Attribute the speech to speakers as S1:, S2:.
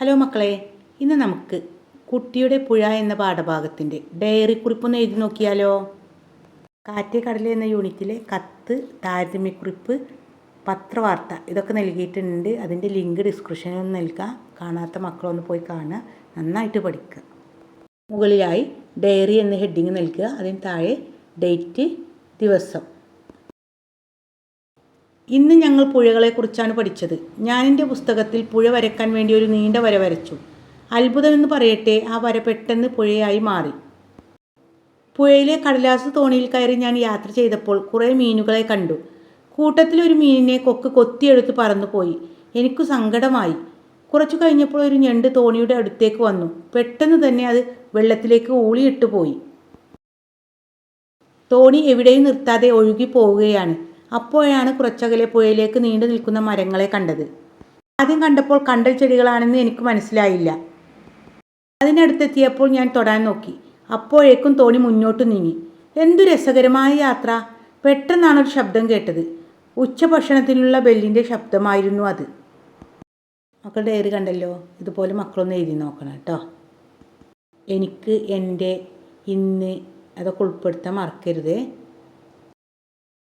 S1: Hello മക്കളെ ഇന്ന് നമുക്ക് കുട്ടിയുടെ പുഴ എന്ന പാഠഭാഗത്തിന്റെ ഡയറി കുറിപ്പൊന്ന് എഴുതി നോക്കിയാലോ? കാറ്റേ കടൽ എന്ന യൂണിറ്റിലെ കത്ത് താരതമ്യക്കുറിപ്പ് പത്രവാർത്ത ഇതൊക്കെ നൽകിയിട്ടുണ്ട്. അതിന്റെ ലിങ്ക് ഡിസ്ക്രിപ്ഷനിൽ നൽകാം. കാണാത്ത മക്കളൊന്ന് പോയി കാണുക. നന്നായിട്ട് പഠിക്കുക. മുകളിലായി ഡയറി എന്ന ഹെഡിങ് നൽകുക. അതിന് താഴെ ഡേറ്റ് ദിവസം. ഇന്ന് ഞങ്ങൾ പുഴകളെക്കുറിച്ചാണ് പഠിച്ചത്. ഞാൻ എന്റെ പുസ്തകത്തിൽ പുഴ വരയ്ക്കാൻ വേണ്ടി ഒരു നീണ്ട വര വരച്ചു. അത്ഭുതമെന്ന് പറയട്ടെ ആ വര പെട്ടെന്ന് പുഴയായി മാറി. പുഴയിലെ കടലാസ് തോണിയിൽ കയറി ഞാൻ യാത്ര ചെയ്തപ്പോൾ കുറേ മീനുകളെ കണ്ടു. കൂട്ടത്തിൽ ഒരു മീനിനെ കൊക്ക് കൊത്തിയെടുത്ത് പറന്നുപോയി. എനിക്ക് സങ്കടമായി. കുറച്ചു കഴിഞ്ഞപ്പോൾ ഒരു ഞണ്ട് തോണിയുടെ അടുത്തേക്ക് വന്നു. പെട്ടെന്ന് തന്നെ അത് വെള്ളത്തിലേക്ക് ഊളിയിട്ട് പോയി തോണി എവിടെയും നിർത്താതെ ഒഴുകി പോവുകയാണ്. അപ്പോഴാണ് കുറച്ചകലെ പുഴയിലേക്ക് നീണ്ടു നിൽക്കുന്ന മരങ്ങളെ കണ്ടത്. ആദ്യം കണ്ടപ്പോൾ കണ്ടൽ ചെടികളാണെന്ന് എനിക്ക് മനസ്സിലായില്ല. അതിനടുത്തെത്തിയപ്പോൾ ഞാൻ തൊടാൻ നോക്കി. അപ്പോഴേക്കും തോണി മുന്നോട്ട് നീങ്ങി. എന്തു രസകരമായ യാത്ര. പെട്ടെന്നാണ് ഒരു ശബ്ദം കേട്ടത്. ഉച്ചഭക്ഷണത്തിനുള്ള ബെല്ലിന്റെ ശബ്ദമായിരുന്നു അത്. മക്കളുടെ ഏറ് കണ്ടല്ലോ? ഇതുപോലെ മക്കളൊന്ന് എഴുതി നോക്കണം കേട്ടോ. എനിക്ക് എന്റെ ഇന്ന് അതൊക്കെ ഉൾപ്പെടുത്താൻ മറക്കരുതേ.